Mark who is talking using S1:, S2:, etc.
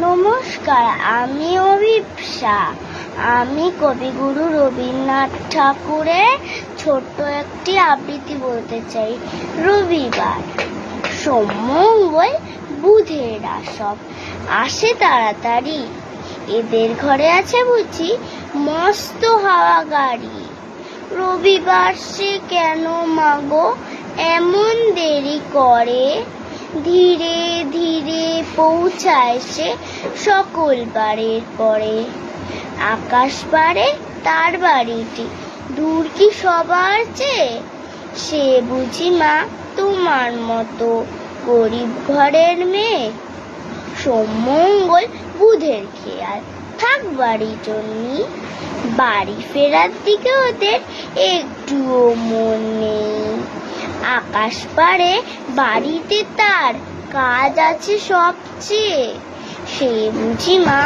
S1: নমস্কার, আমি অভিপ্সা। আমি কবিগুরু রবীন্দ্রনাথ ঠাকুরের ছোট্ট একটি আবৃত্তি বলতে চাই। রবিবার সোমমঙ্গল বুধের আসব আসে তাড়াতাড়ি। এদের ঘরে আছে বুঝি মস্ত হাওয়া গাড়ি। রবিবার সে কেন মাগো? এমন দেরি করে? ধীরে পৌঁছায় সে সকল বাড়ির পরে। আকাশ পারে তার বাড়িটি। দূর কি সবার চেয়ে? সে বুঝি মা তোমার মতো গরিব ঘরের মেয়ে। সোমমঙ্গল বুধের খেয়াল থাক বাড়ি জন্যি। বাড়ি ফেরার দিকে ওদের একটুও মন নেই। আকাশ পারে বাড়িতে তার কাজ আছে সবচেয়ে। সে বুঝি মা